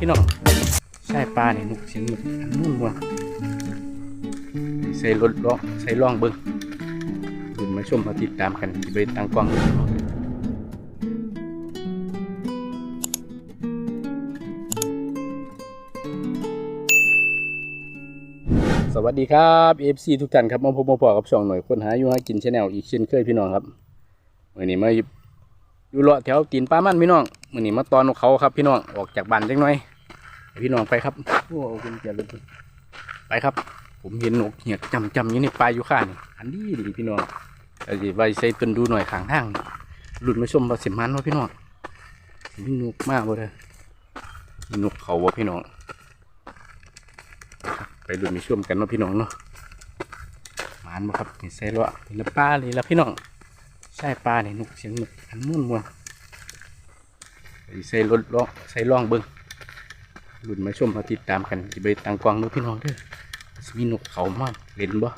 พี่น้องใช่ปลาเนี่ยนุกเสียงนุกนนุ่นว่ะใส่รถล้อใส่ล่องเบิ้งขึ้นมาชมมาติดตามกันไปตั้งกล้องสวัสดีครับ FC ทุกท่านครับมาพบมาพอกับช่องหน่อยคนหาอยู่หากินชาแนลอีกเช่นเคยพี่น้องครับวันนี้มาอยู่เลาะแถวตีนป้ามันพี่น้อง วันนี้มาตอนนกเขาครับ พี่น้องออกจากบ้านจังหน่อยให้พี่น้องไปครับโอ้คุณเกียรติไปครับ ผมเห็นนกเหียดจำจำอยู่ในปลายอยู่ข้างนี่อันนี้ดีพี่น้องแต่สิไว้ใส่ต้นดูหน่อยข้างทางหลุดมาชมว่าสิมันว่าพี่น้องมีนกมากบ่เลยมีนกเขาว่าพี่น้อง ไปหลุดมาชมกันว่าพี่น้องเนาะหมานบ่ครับนี่ใส่ละนี่ละปลาเลยละพี่น้องใช่ปลาเนี่ยนกเสียงนกอันม่วนม่วนไป ใส่รถล้อใส่ล่องเบิ้งหลุดมาชมมาติดตามกันที่ไปตั้งกวางเด้อพี่น้องเด้อสิมีนกเขามากเล่นบ่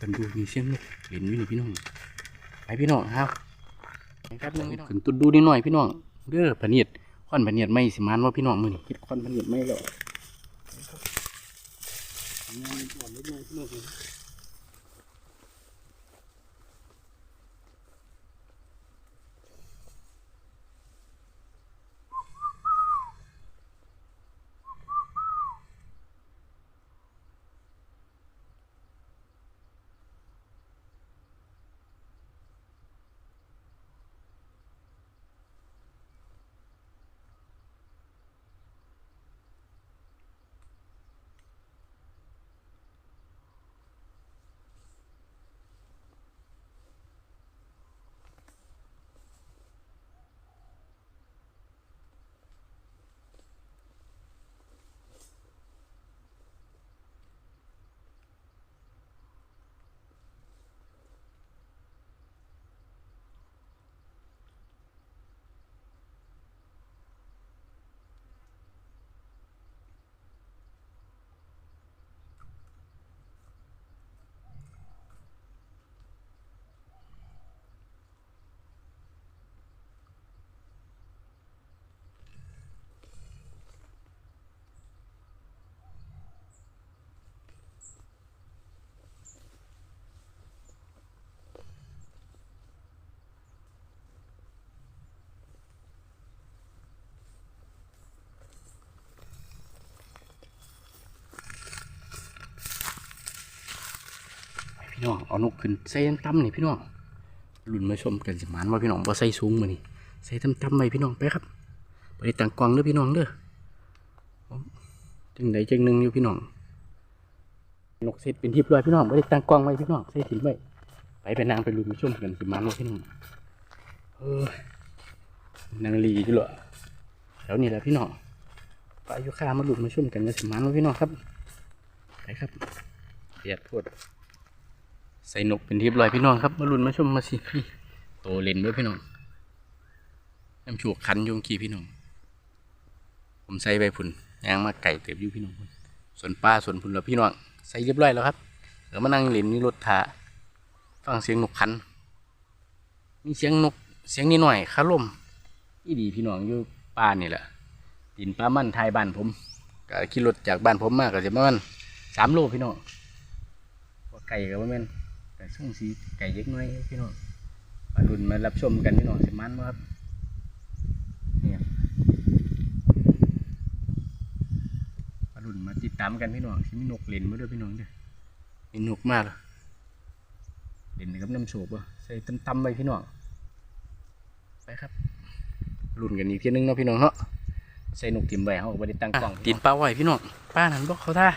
ตันดูมีเสียงนกเล่นอยู่นี่พี่น้องไปพี่น้องครับไปครับนึงขึ้นตุนดูนิดหน่อยพี่น้องเด้อพะเนียดควันพะเนียดไม่สิมานว่าพี่น้องมือนี่คิดควันพะเนียดไม่แล้วไป พี่น้องเอานกขึ้นใส่ตั้มๆนี่พี่น้องลุนมาชมกันสิมานว่าพี่น้องบ่ใส่สูงมือนี่ใส่ตั้มๆไปพี่น้องไปครับไปตั้งกวางเด้อพี่น้องเด้อจังใดจังหนึ่งอยู่พี่น้องนกเสร็จเป็นทิพย์ลอยพี่น้องไม่ได้ตั้งกล้องไว้พี่น้องใส่ถิ่นไว้ไปไปนางไปลุยมาชมกันสิมันว่าพี่น้องเออนางลีอยู่หรอแล้วนี่แหละพี่น้องไปอยุค่ามาลุยมาชมกันกันสิมันว่าพี่น้องครับไปครับเดียดพูด ใส่นกเป็นทิพย์ลอยพี่น้องครับมาลุยมาชมมาสิพี่โตเลนด้วยพี่น้องน้ำฉวกคันอยุงกีพี่น้อง ผมใส่ใบผุนยางมาไก่เติบอยู่พี่น้องส่วนป้าส่วนผุนแล้วพี่น้องใส่เรียบร้อยแล้วครับเดี๋ยวมานั่งเล่นนี่รถถาฟังเสียงนกคัน มีเสียงนกเสียงนิดหน่อยคาล่มอีดีพี่น้องอยู่ป่านี่แหละดินป้ามันไทยบ้านผมก็ขี่รถจากบ้านผมมากก็จะประมาณสามโลพี่น้องไก่กับว่าแม่น แต่ช่วงสีไก่เล็กน้อยพี่น้องมาดุนมารับชมกันพี่น้องสิมันบ่ครับเนี่ยมาดุนมาติดตามกันพี่น้องสิมีนกเล่นมาด้วยพี่น้องเด้อมีนกมากเลยเล่นกับน้ำโฉบอะใส่ตำๆไปพี่น้องไปครับรุ่นกันอีกทีนึงเนาะพี่น้องเนาะใส่นกติ่มไว้เขาก็บ่ได้ตั้งกล้องตีนปลาไหวพี่น้องป้านั้นบ่เขาท่า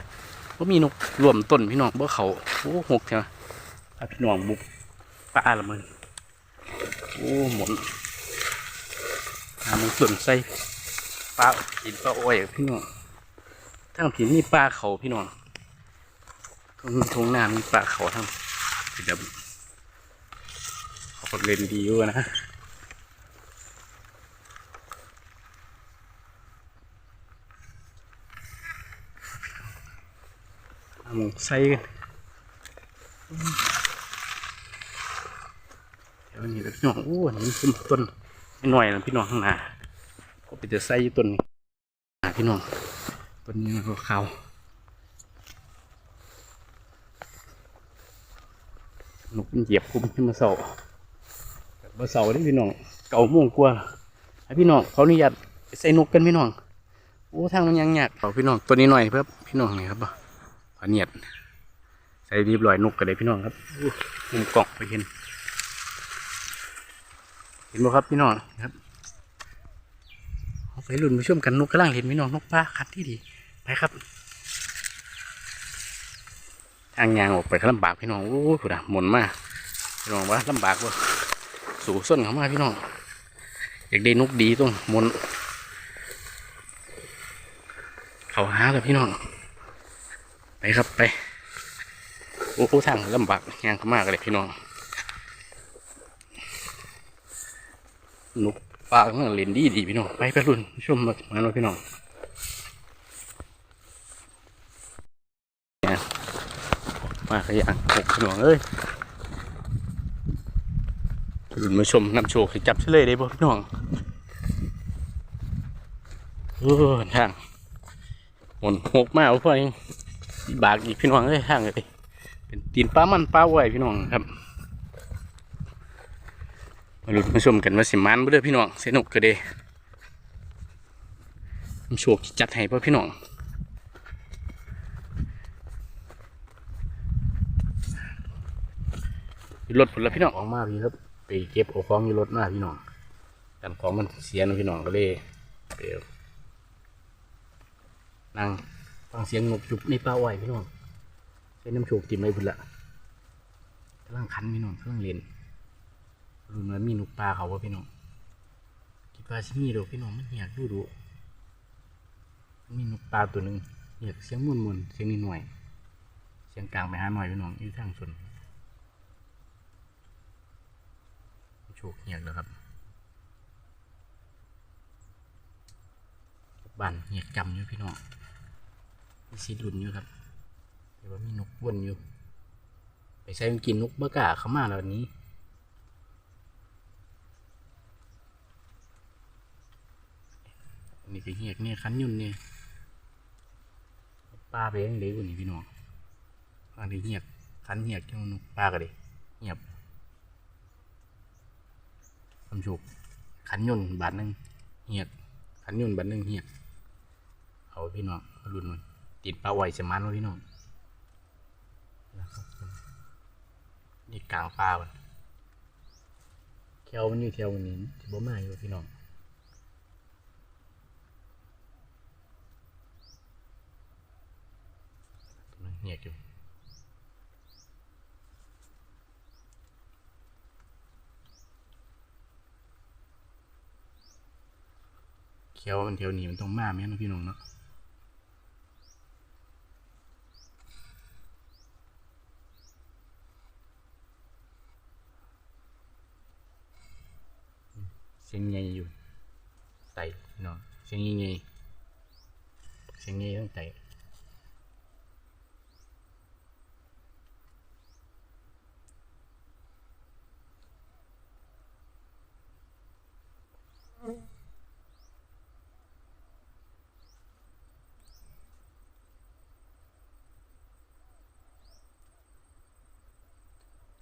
บ่มีนกรวมต้นพี่น้องบ่เขาโอ้หกใช่ไหม พาพี่น้องบุกปลาละมึงโอ้หมุนหามันส่วนใส่ปลาตีนปลาอ้อยพี่น้องทั้งผีมีปลาเขาพี่น้องทงทงน้ำมีปลาเขาทั้งสีดำเขาเล่นดีอยู่นะหมูใส่กัน เดี๋ยวนี้ก็พี่น้องโอ้อันนี้เป็นต้นไม่หน่อยนะพี่น้องข้างหน้าก็ไปจะใส่อยู่ต้นนี้อ่าพี่น้องต้นนี้มันก็เขานกมันเหยียบคุ้มขึ้นมาเสามาเสาได้พี่น้องเก่าโม่วงกลัวาให้พี่น้องเขาอนุญาตไปใส่นกกันพี่น้องโอ้ทางมันยังยากเอาพี่น้องตัวนี้หน่อยเพื่อพี่น้องนี่ครับบ่ผาเนียดใส่รีบลอยนกกันเลยพี่น้องครับอู้มุมกล่องไปเห็น เห็นบ่ครับพี่น้องครับเอาไปลุ่นไปช่วมกันนกกระล่างเห็นพี่น้องนกป้าคัดที่ดีไปครับทางยางออกไปก็ลำบากพี่น้องโอ้ยผู้ดาหมุนมากพี่น้องว่าลำบากว่าสูส้นเขามาพี่น้องอยากได้นกดีต้องมุนเขาหาเลยพี่น้องไปครับไปโอ้โหทางลำบากยางเขามากเลยพี่น้อง นกปลาของเล่นดีดีพี่น้องไปไปรุ่นชมมามาเลยพี่น้องเนี่ยมาขยันหกพี่น้องเอ้ยรุ่นมาชมนำโชว์ให้จับเฉลยได้บ่พี่น้องเออทางหมนหกมาเอาพ่อเองบากอีกพี่น้องเอ้ยทางเลยเป็นตีนปลามันปลาไหวพี่น้องครับ มาลุ้นมาชมกันว่าสิมันบ่เด้อพี่น้องสนุกก็เด้ผมโชคจัดให้พ่อพี่น้องรถผลล้วพี่น้องออกมาพี่ครับ ไปเก็บเอาของอยู่รถมาพี่น้องกันของมันเสียนะพี่น้องก็เลยเดี๋ยวนั่งฟังเสียงนกจุบในป่าอ้อยพี่น้องใช้น้ำโชกติมไว้พุ่นละกำลังคันพี่น้องเครื่องเล่น รุ่นว่ามีนกปลาเขาว่าพี่น้องคิดว่าชิมีดอกพี่น้องมันอยากดูดูมีนกปลาตัวหนึ่งอยากเสียงมุนมุนเสียงนิดหน่อย เสียงกลางไปหาหน่อยพี่น้องอยู่ทางส่วนโชคเหียกแล้วครับบ้านเหียกจำอยู่พี่น้องมีสีดุนอยู่ครับแต่ว่ามีนกวนอยู่ ไปใช้กินนกเบกาเขามาแล้ววัน นี้อันนี้ก็เหียกเนี่ยคันยุ่นเนี่ยปลาไปยังเด็กกว่านี้พี่น้องอันนี้เหียกคันเหียกจังนปลาก็เลยเงียบคำจุกคันยุ่นบาทหนึ่งเหียกคันยุ่นบาทหนึ่งเหียกเอาพี่น้องรุ่นมันติดปลาไหวสมันวะพี่น้องนี่กลางปลาบันแควมันอยู่แควมันนี้ที่บ่มาอยู่พี่น้อง กำลังเหียกอยู่เขียวมันเทียวหนีมันต้องมาแม่นพี่น้องเนาะเสียงใหญ่อยู่ไต่พี่น้องเสียงใหญ่ๆเสียงใหญ่ต้องไต่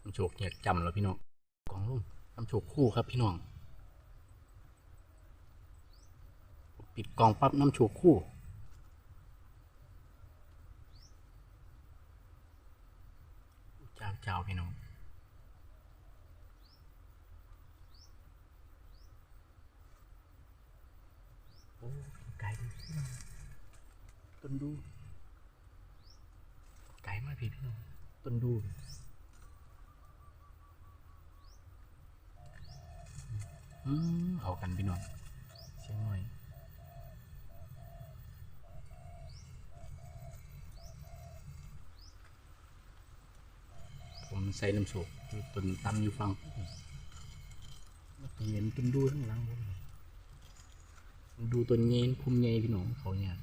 ำโชกเนี่ยจำแล้วพี่น้องกองลุ่มน้ำโชกคู่ครับพี่น้อง ปิดกองปั๊บน้ำโชกคู่เจ้าเจ้าพี่น้องโอ้ไก่ดูพี่น้องต้นดูไก่มาพี่พี่น้องต้นดู อืม เอากันพี่น้องเสียงหน่อยผมใส่น้ำโศกอยู่ต้นตำอยู่ฟังเห็นต้นดูข้างหลังผมดูต้นเย็นคุมใหญ่พี่น้องเขาเนี่ย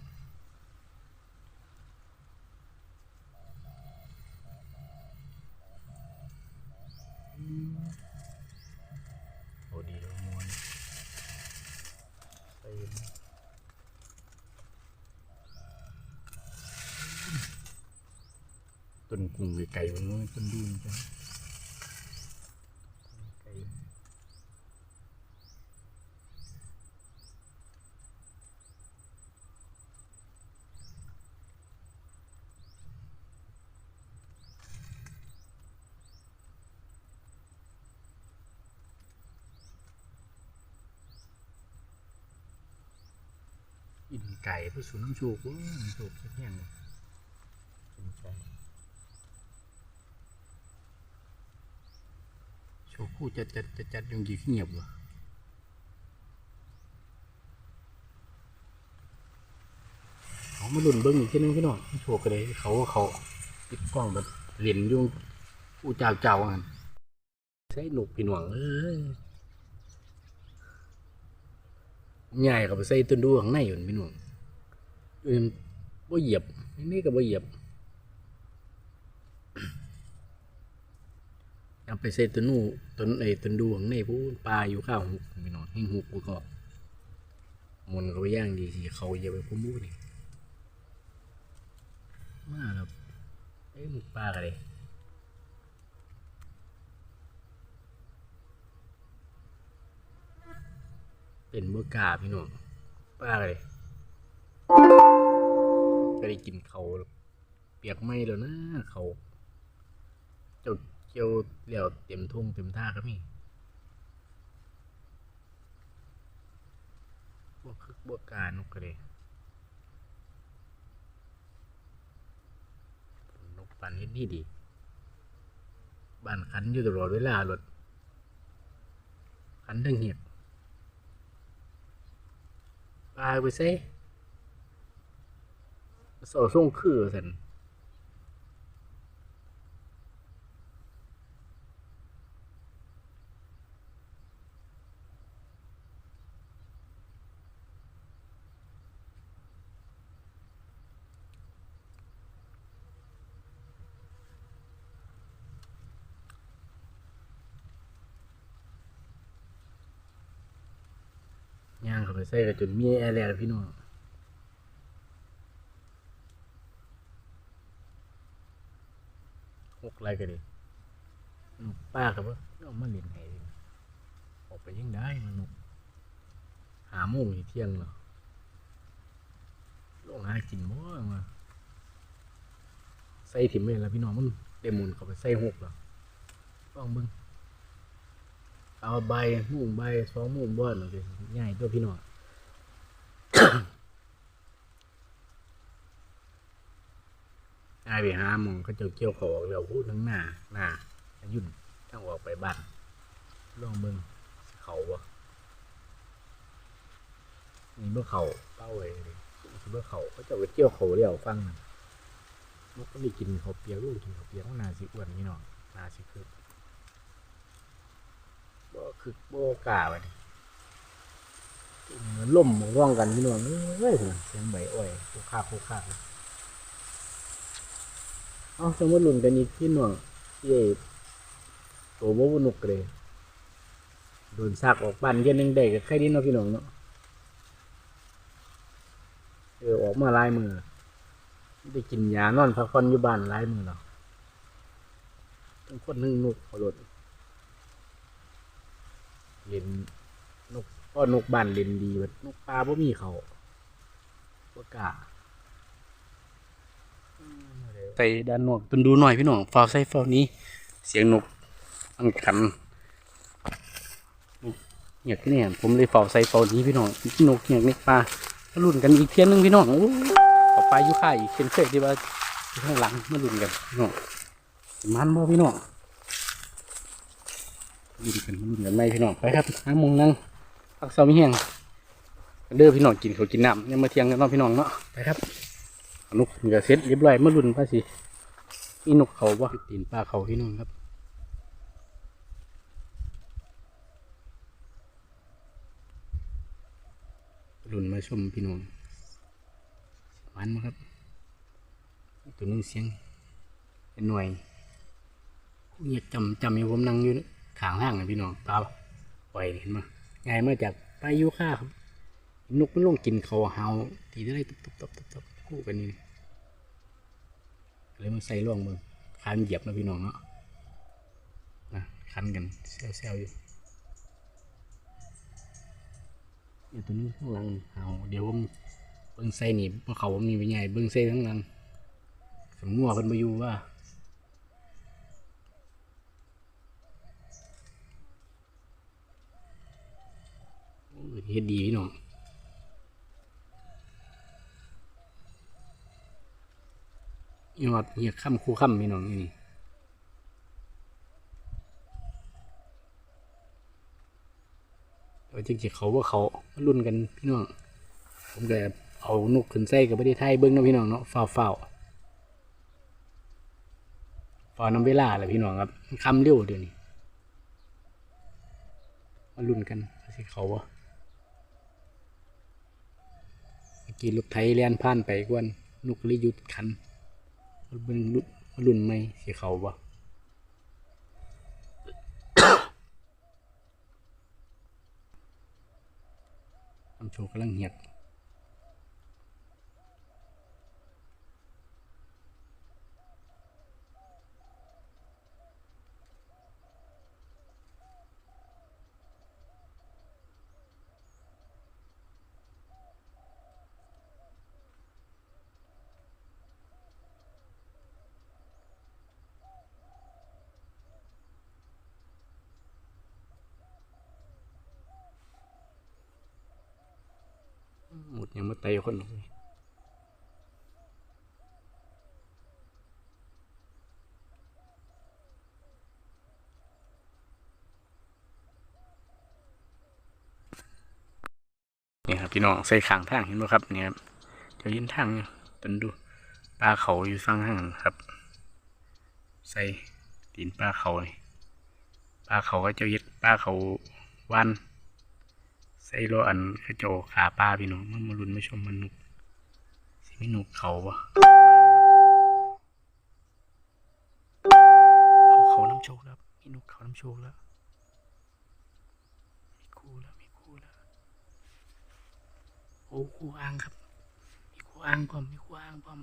อืมโอ้ดีแล้วมวน ต้ นกุ้งไก่มันนู้นต้นดูนจ้ะไก่กินไก่พื่อสูน้ำโชกเว้ยน้ำโชกสักแห้งเลยกินไก่ โชกคู่จะจะจะจัดยังกี่เงียบวะเขามาลุ่นเบิ้งอีกทีนึงพี่น้องโชกกันเลยเขาเขาปิดกล้องแบบเหรียญยุ่งผู้เจ้าเจ้ากันใช้หนุกพี่น้องเอ้ยใหญ่กับไปใส่ต้นดูข้างในอยู่พี่น้องเอิ่มบ่เหยียบนี่ก็บ่เหยียบ เอาไปใส่ต้นนู่ต้นไอ้ต้นดูของในผู้ปลาอยู่ข้าวหุกพี่น้องหิ้งหุกกูก็มันก็ไปย่างดีสิเขาเยียบไปพุ่มบูนี่มาแล้วเอ้หมุกปลากันเลยเป็นเมื่อกาพี่น้องปลากันเลยก็ได้กินเขาเปียกไหมแล้วนะเขาจ้า เกี่ยวเลี่ยวเต็มทุ่งเต็มท่าก็มีบวกคึกบวกการนกก็เลยนกปันเฮ็ดดีดีบ้านคันอยู่ตลอดเวลารถคันทั้งเหียบปลาไปใส่โซส่งคือสัน ไปใส่กับจนมีแอร์แล้วพี่น้องหกไรกันดินกป้าครับว่าเอามาเล่นให้ดิออกไปยังได้มันนกหาโมงอีกเที่ยงเหรอลงหากินบ่มาใส่ถิ่มเลยแล้วพี่น้องมันเต็มมุนเขาไปใส่หกแล้วลองเบิ่งเอาใบหมู่ใบสองหมู่บ้านหน่อยง่ายตัวพี่น้อง ไอ้ายไปหาหมองเขาเจ้าเกี่ยวเขาออกแล้วพูดทั้งหน้าหน้ายุ่นทั้งออกไปบ้านลองเบิ่งเขาบ่นี่เมื่อเขาเป้าไว้เลยเมื่อเขาเขาจะไปเกี่ยวเขาเดียวฟังนั่นนกก็ได้กินเขาวเปียกลูกกินเขาวเปียกนาสิอ้วนนี่เนาะนาสิคือบ่คือบ่กาไปมันล่มร่องกันพี่น้องเอ้ยเสียงใบอ้อยโคกคากโคกคา เอาสมมติหลุนกันอีกที่หน่วงที่ไอ้ตัวโบวนุกเลยโดนซากออกบ้านเย็นยังได้กับใครดีเนาะพี่น้องเนาะเออออกมาลายมือได้กินยานอนพักผ่อนอยู่บ้านลายมือเนาะต้องคนหนึ่งนุกเขาหลดเล่นนกก็นกบ้านเล่นดีแบบนกปลาบ่มีเขาบ่กล้า ใส่ด้านนอกตุนดูหน่อยพี่น้องฟาวใส่ฟาวนี้ เสียงนกอังคันเงียกเนี่ยผมเลยฟาใส่ฟานี้พี่น้องนกเงียกนี่ปลามาลุ้นกันอีกเพียงหนึงพี่น้องโอ้ขอปลาอยู่ค่ายอีกเช่นเคยที่ว่าข้างหลังมาลุ้นกันพี่น้องมันบ่พี่น้องลุ้นกันลุ้นกันไหมพี่น้องไปครับห้ามงนั่งพักเสาไม่แห้งเด้อพี่น้องกินเขากินน้ำยังมาเที่ยงกันเนาะพี่น้องเนาะไปครับ นกมันก็เสร็จเรียบร้อยมารุ่นภาษีนี่นกเขาว่าตีนปลาเขาพี่น้องครับรุ่นมาชมพี่น้องมันมาครับ ตัวนึงเสียงเป็นหน่วยเงียบจำจำอยู่ผมนั่งอยู่ขางห้างนะพี่น้องปลาปล่อยเห็นมาไงมาจากปลายูค่าครับนกมันลงกินเขาเฮาทีได้ตบตุบตุบตุบตุบคู่กันนี่ เลยมันใส่ร่องมือพานเหยียบนะพี่น้องเนาะนะคันกันเซลๆอยู่เดี๋ยวตัวนี้ข้างหลังเอาเดี๋ยวผมเบิ้งไส้นี่เพราะเขาผมมีไว้ใหญ่เบิ้งไส้ข้างหลังสมงัวเพิ่นมาอยู่ว่าเฮ็ดดีพี่น้อง ยอดเหียค่ำคู่ค่ำพี่น้องนี่นี่แต่จริงๆเขาว่าเขารุ่นกันพี่น้อง ผมก็เอานกขึ้นไส้กับประเทศไทยเบิ้งนาะพี่น้องเนาะฝ้าวฝ้าวฝ้าน้ำเวลาแหละพี่น้องครับมันคำเร็วเดี๋ยวนี้มารุ่นกันสิเขาวะเมื่อกี้รถไทยเลียนผ่านไปกวนนุกลยหยุดคันมัน เป็นรุ่นรุ่นใหม่สีเขาวะทำโชว์กำลังเหียด หมดยังมาไตคนเลยนี่ครับพี่น้องใส่ขางทางเห็นไหมครับเนี่ยครับเดี๋ยวยินทางอยู่ตันดูปลาเขาอยู่ฟังห้างครับ ใส่ตีนปลาเขานี่ปลาเขาก็จ้ายึดปลาเขาวัน ใส่โลอันกระโจกขาปลาพี่น้องมันมาลุ้นมาชมมันนุกสิม่นุกเขาวะเขาเขาน้ำโชคแล้วมีนุกเขาน้ำโชคแล้วมีคู่แล้วมีคู่แล้วโอ้คู่อ่างครับ มีคู่อ่างพร้อมมีคู่อ่างพร้อม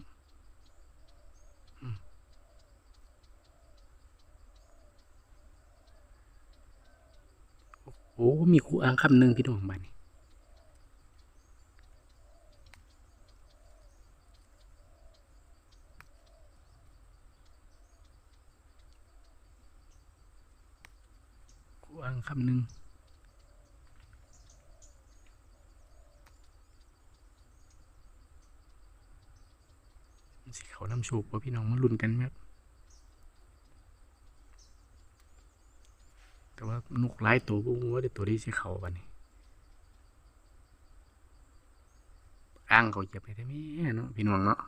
โอ้ มีคู่อ่างคำหนึ่งพี่น้องบ้านนี้กูอ่างคำหนึ่งมันสิเขานำโชคว่าพี่น้องมาลุ้นกันไหมครับแต่ ว่านกหลายตัวก็ว่าได้ตัวที่สิเขาบันนี้อ่างเขาเหยียบไปได้ไหมเนาะพี่น้องเนาะ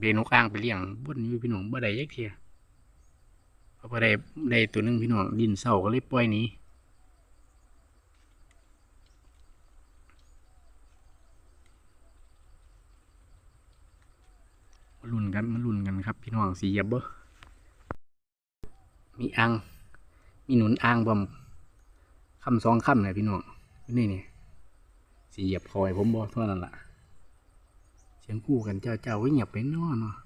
เดนกอ่างไปเลี้ยงบนอยู่พี่น้องบ่ได้ยักเทียพอไปได้ได้ตัวหนึงพี่น้องดินเศร้าก็เลยปล่อยหนี้มาลุ้นกันมาลุ้นกันครับ พี่น้องสีเยียบบ่มีอ่าง มีหนุนอ่างบอมคำสองคำเลยพี่น้องนี่นี่สีเหยียบคอยผมบ่เท่านั้นล่ะ เสียงคู่กันเจ้าเจ้าไว้เงียบไปนอนเนาะ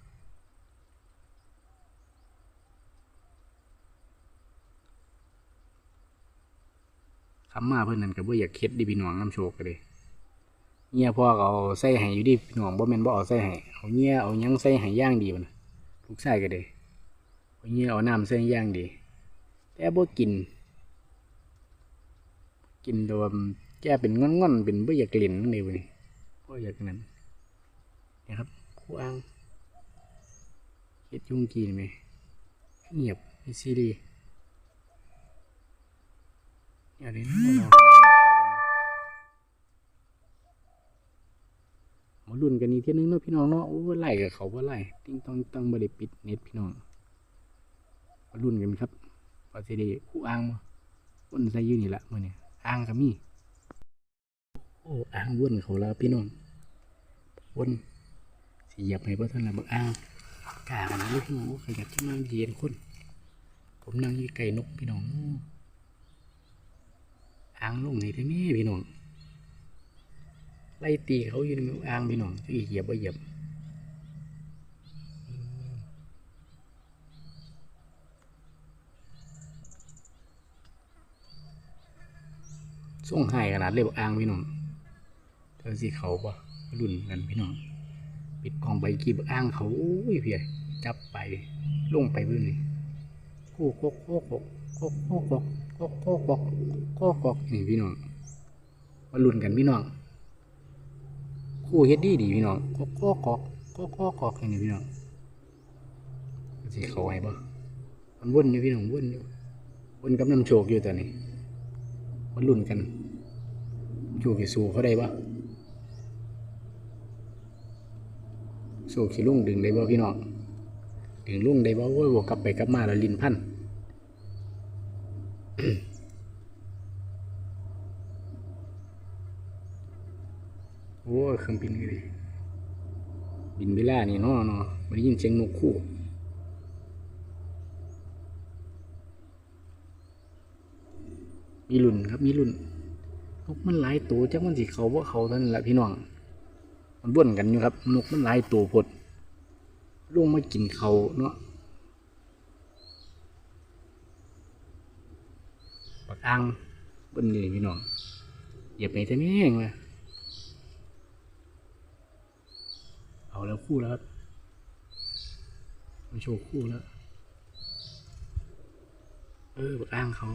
คำมาเพื่อนนั่นก็บ่อยากเค็ดดิพี่น้องน้ำโชกกันเลยเงี้ยพ่อเอาใส่ให้อยู่ดิพี่น้องบ่แม่นบ่เอาใส่ให้เอาเงี้ยเอายังใส่ให้ย่างดีมันลูกชายก็เลยเอาเงี้ยเอาน้ำใส่ย่างดี แต่บ่กิน กินโดยแก้เป็นงอนๆเป็นบ่อยากเล่นนี่วันนี้บ่อยากนั้นนี่ครับคู่อ้างเฮ็ดยุ่งกีนไหมเงียบมีซีรีส์อย่าเล่นนะมาลุ้นกันอีกเทีนึงเนาะพี่น้องเนาะโอ้ยไล่กับเขาว่าไล่ติ้งต้องต้องบริปิดเน็ตพี่น้องมาลุ้นกันครับ พอสิได้คู่อ่างมาวนใส่ยืนนี่ละมื่อเนี่ยอ่างก็มีโอ้อ่างวนเขาแล้วพี่น้องวนสีเหยียบให้พ่ท่านละบักอ่างกลากันะลูกน้องขยับที่นั่งเย็นคนผมนั่งยู่ไก่นกพี่น้องอ่างลงนี่ได้ไหมพี่น้องไล่ตีเขาอยู่ในมืออ่างพี่น้องจะเหยียบบ่เหยียบ ส่งให้ขนาดเลยบอกอ้างพี่น้องเธอสิเขาปะรุ่นกันพี่น้องปิดกล่องใบกีบอ้างเขาโอ้ยเพียจับไปลงไปพื้นนี่โคกโคกโคกโคกโคกโคกโคกโคกโคกโคกโคกนี่พี่น้องมาลุ้นกันพี่น้องคู่เฮ็ดดีดีพี่น้องโคกโคกโคกโคกโคกโคกนี่พี่น้องสิเขาไว้บ่มันวนอยู่พี่น้องวนอยู่วนกับน้ำโชกอยู่ตอนนี้มาลุ้นกัน โชกสิสู้เขาได้บ่โศกสิลุงดึงได้บ่พี่น้องดึงลุ่งได้บ่โอ้ยบวกกลับไปกลับมาแล้วลินพันโอ้ยเครื่องบินเลยบินเวลานี่เนาะเนาะไม่ได้ยินเสียงนกคู่มีรุ่นครับมีรุ่น นกมันหลายตัวจักมันสิเขาว่าเขาท่านแหละพี่น้องมันบ่นกันอยู่ครับนกมันหลายตัวพดลงมากินเขาเนาะปักอ่างเบิ่นนี่พี่น้องเหยียบไปแต่แม่งเลยเอาแล้วคู่แล้วครับมาโชว์คู่แล้ว เออปักอ่างเขา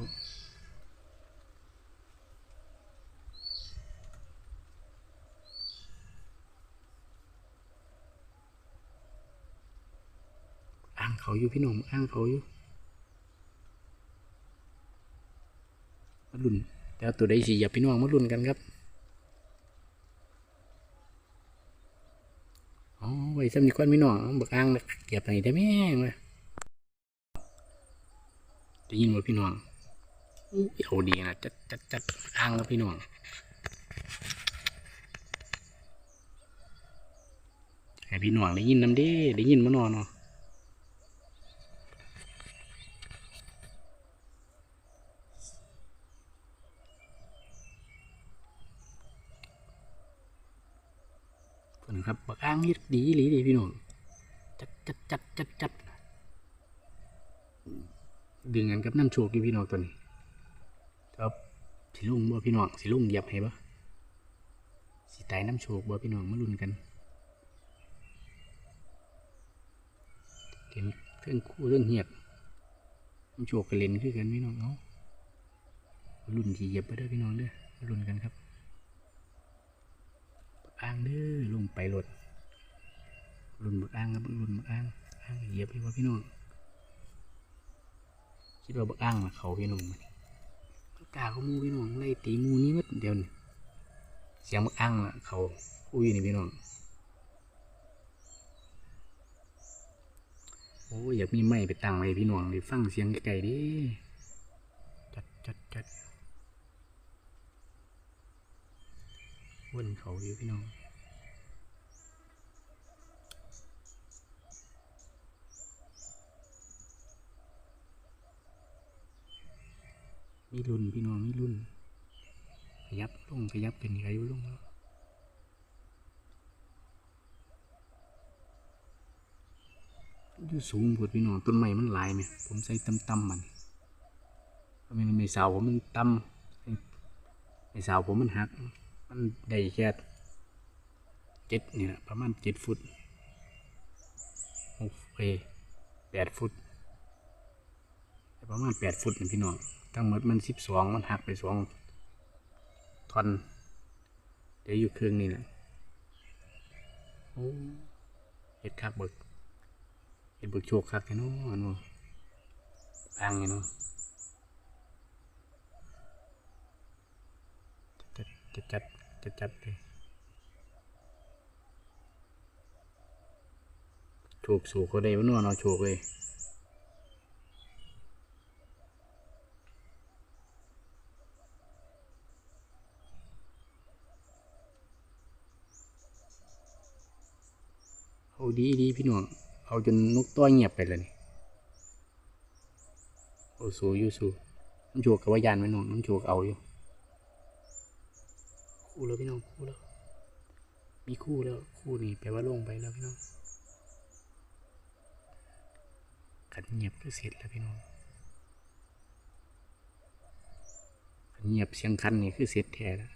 เขาอยู่พี่หนุ่มอ้างเขาอยู่มาลุ่นแต่เอาตัวใดสิอย่าพี่น้องมาลุ่นกันครับอ๋อไว้ซ้ำนี่ก้อนพี่น้องเบักอ้างนะเก็บไปได้แม่งเลยได้ยินว่าพี่น้องอู้เอาดีนะจัดจัดจัดอ้างครับพี่น้องให้พี่น้องได้ยินน้ำเด้ได้ยินมานอนเนาะ ครับบักอ้างเฮ็ดดีอีหลีดีพี่น้องจัดจัดจัดจัดจัดดึงกันกับน้ำโชกอยู่พี่น้องตัวนี้ครับสิลุงบ่พี่น้องสิลุงเหยียบให้บ่สิตายน้ำโชกบ่พี่น้องมาลุ้นกันเห็นเครื่องคู่เรื่องเหียบน้ำโชกก็เล่นคือกันพี่น้องเนาะลุ้นสิเหยียบไปเด้อพี่น้องเด้อมาลุ้นกันครับ อ้างเด้อลงไปรถรุ่นบักอ้างครับรุ่นบักอ้างอ้างเหยียบพี่ว่าพี่น้องคิดว่าบักอ้างมาเขาพี่น้องมันก็กาเขามูพี่น้องไล่ตีหมูนี้มัดเดียวนี่เสียงบักอ้างละเขาอุ้ยนี่พี่น้องโอ้ยอยากมีไม้ไปตั้งไว้พี่น้องได้ฟังเสียงไกลๆดิจัดจัดจัด วนเขาอยู่พี่น้องมีรุ่นพี่น้องมีรุ่นขยับลงขยับเป็นขยับลงแล้วอยู่สูงพดพี่น้องต้นไม้มันลายไหมผมใส่ต่ำๆมันมันไม่สาวผมมันต่ำไม่สาวผมมันหัก มันได้แค่เจ็ดนี่แหละประมาณเจ็ดฟุตหกเอแปดฟุตประมาณแปดฟุตนี่พี่น้องทั้งหมดมันสิบสองมันหักไปสองท่อนเดี๋ยวอยู่เครื่องนี่แหละโอ้เห็ดคักเบิกเห็ดเบิกโชคคักแค่นู้นนู้ปังไงเนาะจัดจัด จัดจัดเลยโชคสู่เขาได้วะเนาะเนาะโชคเลยเอาดีดีพี่หน้องเอาจนนกตัวเงียบไปเลยนี่โอ้สูอยู่สูน้ำโชกกับว่ายานไว้น้องน้ำโชกเอาอยู่ คู่แล้วพี่น้องคู่แล้ว มีคู่แล้วคู่นี้แปลว่าลงไปแล้วพี่น้องขันเงียบก็เสร็จแล้วพี่น้องขันเงียบเสียงคันนี่คือเสร็จแท้แล้ว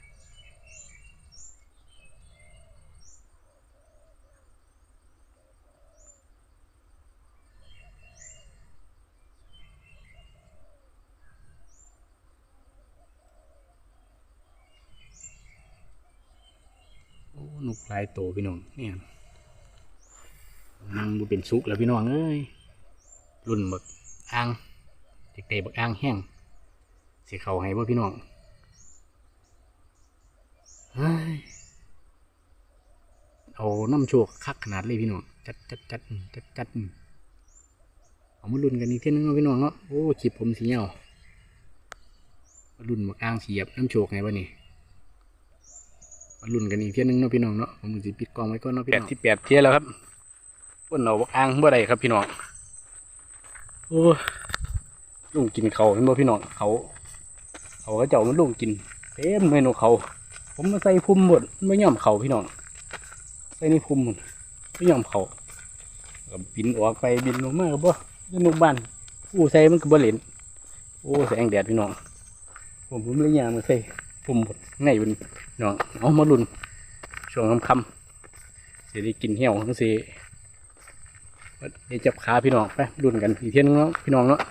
หลายโตวพี่น้องเนี่ยนั่งดูเป็นสุกแล้วพี่น้องเอ้ยรุ่นบักอ่างเด็กๆบักอ่างแห้งเสิเขาให้บ่พี่น้องเฮ้ยเอาน้ำโชกคักขนาดเลยพี่น้องจัดจัดจัดจัดจัดเอามารุ่นกันอีกเที่ยนึงเนาะพี่น้องเนาะโอ้ขีบผมสีเหี่ยวมารุ่นบักอ่างเสียบน้ำโชกไงวะนี่ ลุ้นกันอีกเที่ยนึงเนาะพี่น้องเนาะผมจะปิดกล้องไว้ก่อนเนาะพี่น้องแปดที่แปดเที่ยแล้วครับพ่นเอาบักอ่างเมื่อไรครับพี่น้องโอ้ลุงกินเขาเห็นบ่พี่น้องเขาเขาก็เจ้ามันลุงกินเต็มเมนูเขา ผมมาใส่พุ่มหมดไม่ยอมเขาพี่น้องใส่ในพุ่มหมดไม่ยอมเขาก็บินออกไปบินลงมาก็บ่อนุบ้านผู้ใส่มันก็บ่เหล่นโอ้แสงแดดพี่น้องผมผมเลยยางมาใส่ พุ่มหมดไงเป็นน้องเอามาลุนช่วงค่ำๆสิได้กินเหี่ยวทั้งสิได้จับขาพี่น้องไปลุนกันอีกเที่ยนึงเนาะพี่น้องเนาะ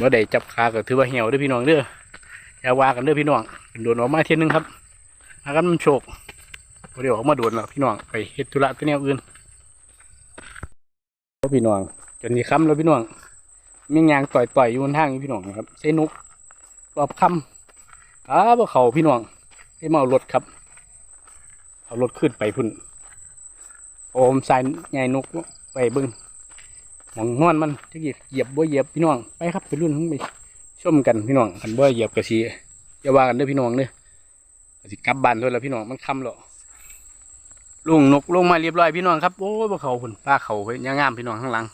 บ่ได้จับขาก็ถือว่าเหี่ยวด้อพี่น้องเด้ออย่าว่ากันเด้อพี่น้องเป็นโดนออกมาเที่ยนึงครับหากันมันโชคบ่ได้ออกมาโดนแล้วพี่น้องไปเฮ็ดธุระตัวแนวอื่นพี่น้องจนนี้คำแล้วพี่น้องมีงานต่อยๆอยู่บนทางอยู่พี่น้องนะครับเซนุกรอบคำ อ้าบ่เขาพี่น้องให้มาเอารถครับ เอารถขึ้นไปพุ่นโอมใส่ใหญ่นกไปบึงหมองนวลมันจะเหยียบเหยียบบ่เหยียบพี่น้องไปครับไปรุ่นไปชมกันพี่น้องขันบ่เหยียบกระสีอย่าว่ากันเด้อพี่น้องเด้อก็สิกลับบ้านด้วยแล้วพี่น้องมันคำแล้วลุงนกลงมาเรียบร้อยพี่น้องครับโอ้ยบ่เขาพุ่นป้าเขาเฮ้ยยังงามพี่น้องข้างหลัง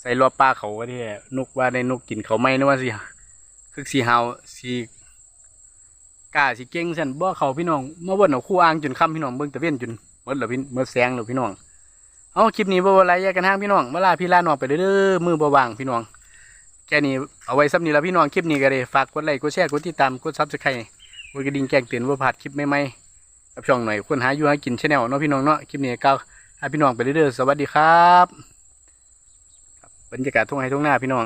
ใส่รอบป้าเขาไว้ที่นกว่าได้นกกินเขาไม่นะว่าสิคือสีหาวสี กาสิเก่งสันบ่เขาพี่น้องมาเบิ่นเอาคู่อ่างจนค่ำพี่น้องเบิ่งตะเวียนจนเบิ่นแล้วพี่เมื่อแสงแล้วพี่น้องเอาคลิปนี้บ่ว่าไรแยกกันทางพี่น้องเวลาพี่ลาน้องไปเด้อมือบ่วางพี่น้องแค่นี้เอาไว้ซ้ำนี้แล้วพี่น้องคลิปนี้ก็ได้ฝากกดไลค์กดแชร์กดติดตามกด Subscribe กดกระดิ่งแจ้งเตือนว่าพลาดคลิปใหม่ๆกับช่องหน่อยคนหาอยู่หากินชาแนลเนาะพี่น้องเนาะคลิปนี้ก็ให้พี่น้องไปเด้อสวัสดีครับบรรยากาศทุ่งไห้ทุ่งนาพี่น้อง